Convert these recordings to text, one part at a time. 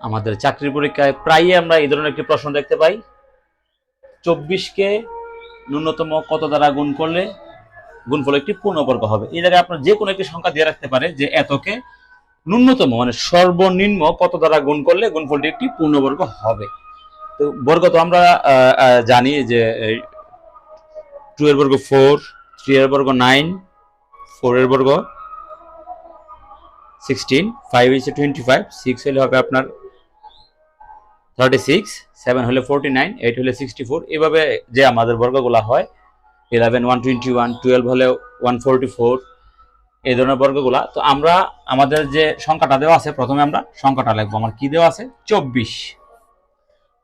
আমাদের চাকরির পরীক্ষায় প্রায়ই আমরা এই ধরনের একটি প্রশ্ন দেখতে পাই। চব্বিশকে ন্যূনতম কত দ্বারা গুণ করলে গুণফল একটি পূর্ণবর্গ হবে? এই জায়গায় আপনার যে কোনো একটি সংখ্যা দিয়ে রাখতে পারে যে এতকে ন্যূনতম মানে সর্বনিম্ন কত দ্বারা গুণ করলে গুণফলটি একটি পূর্ণবর্গ হবে? তো বর্গ তো আমরা জানি যে টু এর বর্গ ফোর থ্রি এর বর্গ নাইন ফোর এর বর্গ সিক্সটিন ফাইভ হচ্ছে টোয়েন্টি ফাইভ সিক্স হলে হবে আপনার থার্টি সিক্স সেভেন হলে ফোরটি নাইন এইট হলে সিক্সটি ফোর এভাবে যে আমাদের বর্গগুলা হয় eleven one twenty one twelve হলে ওয়ান ফোরটি ফোর এই ধরনের বর্গগুলা। তো আমরা আমাদের যে সংখ্যাটা দেওয়া আছে, প্রথমে আমরা সংখ্যাটা লিখব। আমার কি দেওয়া আছে? চব্বিশ।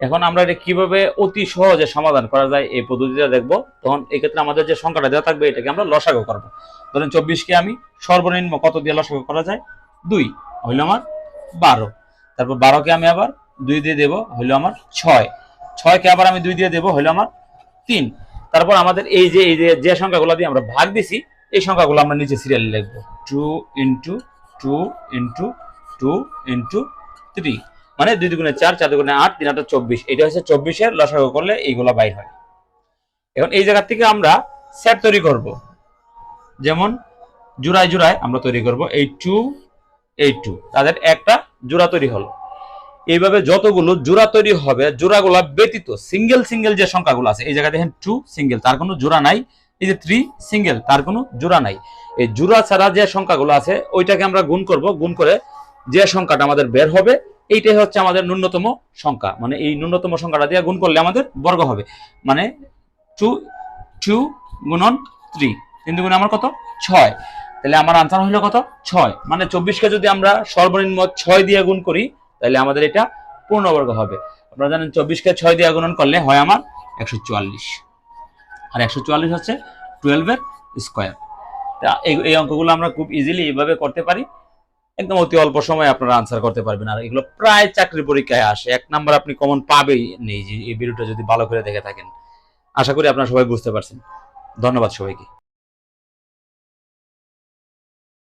এখন আমরা এটা কীভাবে অতি সহজে সমাধান করা যায় এই পদ্ধতিটা দেখব। তখন এক্ষেত্রে আমাদের যে সংখ্যাটা দেওয়া থাকবে, এটাকে আমরা লসাগু করব। ধরেন চব্বিশকে আমি সর্বনিম্ন কত দিয়ে লসাগু করা যায়? দুই। হইল আমার বারো। তারপর বারোকে আমি আবার দুই দিয়ে দেবো হলো আমার ছয়। ছয়কে আবার আমি দুই দিয়ে দেবো হলো আমার তিন। তারপর আমাদের এই যে এই যে যে সংখ্যাগুলো দিয়ে আমরা ভাগ দিছি, এই সংখ্যাগুলো আমরা নিচে সিরিয়ালে লিখব। Two into two into two into three মানে দুই দুগুণে চার চার দুগুণে আট, তিন আটটা চব্বিশ। এটা হচ্ছে চব্বিশের লসাগু করলে এইগুলো বাইর হয়। এখন এই জায়গা থেকে আমরা সেট তৈরি করব। যেমন জোড়ায় জোড়ায় আমরা তৈরি করব এই টু এই টু তাদের একটা জোড়া তৈরি হলো। এইভাবে যতগুলো জোড়া তৈরি হবে, জোড়াগুলা ব্যতীত সিঙ্গেল সিঙ্গেল যে সংখ্যাগুলো আছে, এই জায়গায় দেখেন টু সিঙ্গেল তার কোনো জোড়া নাই। এই যে থ্রি সিঙ্গেল তার কোনো জোড়া নাই। এই জোড়া ছাড়া যে সংখ্যাগুলো আছে, ওইটাকে আমরা গুণ করব, গুণ করে যে সংখ্যাটা আমাদের বের হবে, এইটাই হচ্ছে আমাদের ন্যূনতম সংখ্যা। মানে এই ন্যূনতম সংখ্যাটা দিয়ে গুণ করলে আমাদের বর্গ হবে। মানে টু টু গুণন থ্রি তিন গুণে আমার কত? ছয়। তাহলে আমার আনসার হলো কত? ছয়। মানে চব্বিশকে যদি আমরা সর্বনিম্ন ছয় দিয়ে গুণ করি তাহলে আমাদের এটা পূর্ণবর্গ হবে। আপনারা জানেন চব্বিশকে ছয় দিয়ে গুণন করলে হয় আমার একশো চুয়াল্লিশ। আর একশো চুয়াল্লিশ হচ্ছে টুয়েলভের স্কোয়ার তা এই অঙ্কগুলো আমরা খুব ইজিলি এইভাবে করতে পারি। একদম অতি অল্প সময়ে আপনারা আনসার করতে পারবেন। আর এগুলো প্রায় চাকরি পরীক্ষায় আসে। এক নাম্বার আপনি কমন পাবেই নেই যে এই ভিডিওটা যদি ভালো করে দেখে থাকেন। আশা করি আপনারা সবাই বুঝতে পারছেন। ধন্যবাদ সবাইকে।